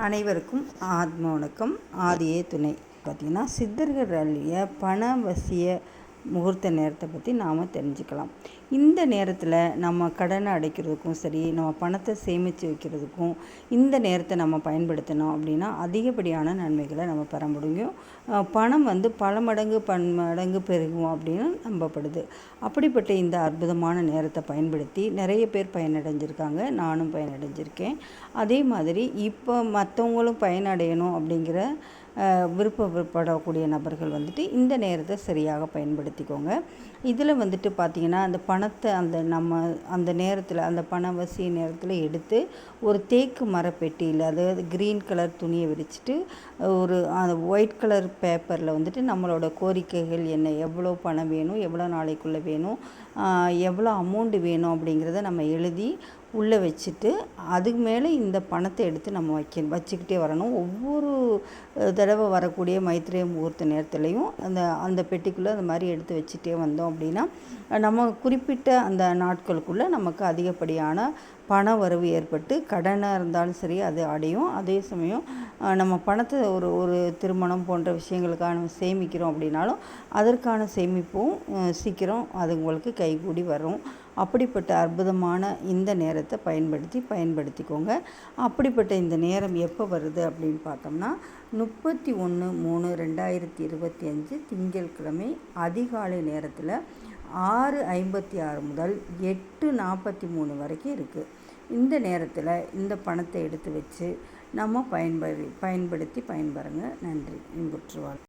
அனைவருக்கும் ஆத்ம வணக்கம். ஆதியே துணை. பார்த்திங்கன்னா சித்தர்கள் அள்ளிய பணவசிய முகூர்த்த நேரத்தை பற்றி நாம் தெரிஞ்சுக்கலாம். இந்த நேரத்தில் நம்ம கடனை அடைக்கிறதுக்கும் சரி நம்ம பணத்தை சேமித்து வைக்கிறதுக்கும் இந்த நேரத்தை நம்ம பயன்படுத்தினோம் அப்படின்னா அதிகப்படியான நன்மைகளை நம்ம பெற முடியும். பணம் வந்து பல மடங்கு பன் மடங்கு பெருகும் அப்படின்னு நம்பப்படுது. அப்படிப்பட்ட இந்த அற்புதமான நேரத்தை பயன்படுத்தி நிறைய பேர் பயனடைஞ்சிருக்காங்க. நானும் பயனடைஞ்சிருக்கேன். அதே மாதிரி இப்போ மற்றவங்களும் பயனடையணும் அப்படிங்கிற விருப்பப்படக்கூடிய நபர்கள் வந்துட்டு இந்த நேரத்தை சரியாக பயன்படுத்திக்கோங்க. இதில் வந்துட்டு பார்த்திங்கன்னா அந்த பணத்தை அந்த நம்ம அந்த நேரத்தில் அந்த பண வசிய நேரத்தில் எடுத்து ஒரு தேக்கு மரப்பெட்டியில் அதாவது க்ரீன் கலர் துணியை விரிச்சிட்டு ஒரு அந்த ஒயிட் கலர் பேப்பரில் வந்துட்டு நம்மளோட கோரிக்கைகள் என்ன எவ்வளோ பணம் வேணும் எவ்வளோ நாளைக்குள்ளே வேணும் எவ்வளோ அமௌண்ட்டு வேணும் அப்படிங்கிறத நம்ம எழுதி உள்ளே வச்சுட்டு அதுக்கு மேலே இந்த பணத்தை எடுத்து நம்ம வைக்க வச்சுக்கிட்டே வரணும். ஒவ்வொரு தடவை வரக்கூடிய மைத்திரிய முகூர்த்த நேரத்துலையும் அந்த அந்த பெட்டிக்குள்ளே அந்த மாதிரி எடுத்து வச்சுட்டே வந்தோம் அப்படின்னா நம்ம குறிப்பிட்ட அந்த நாட்களுக்குள்ளே நமக்கு அதிகப்படியான பண வரவு ஏற்பட்டு கடனாக இருந்தாலும் சரி அது அடையும். அதே சமயம் நம்ம பணத்தை ஒரு ஒரு திருமணம் போன்ற விஷயங்களுக்காக நம்ம சேமிக்கிறோம் அப்படின்னாலும் அதற்கான சேமிப்பும் சீக்கிரம் அது உங்களுக்கு கைகூடி வரும். அப்படிப்பட்ட அற்புதமான இந்த நேரத்தை பயன்படுத்தி பயன்படுத்திக்கோங்க. அப்படிப்பட்ட இந்த நேரம் எப்போ வருது அப்படின்னு பார்த்தோம்னா முப்பத்தி ஒன்று மூணு ரெண்டாயிரத்தி இருபத்தி அஞ்சு திங்கட்கிழமை அதிகாலை நேரத்தில் ஆறு ஐம்பத்தி ஆறு முதல் எட்டு நாற்பத்தி மூணு வரைக்கும் இருக்குது இந்த நேரத்தில் இந்த பணத்தை எடுத்து வச்சு நம்ம பயன்படு பயன்படுத்தி பயன்பெறுங்க. நன்றி. இன்புற்றுவாள்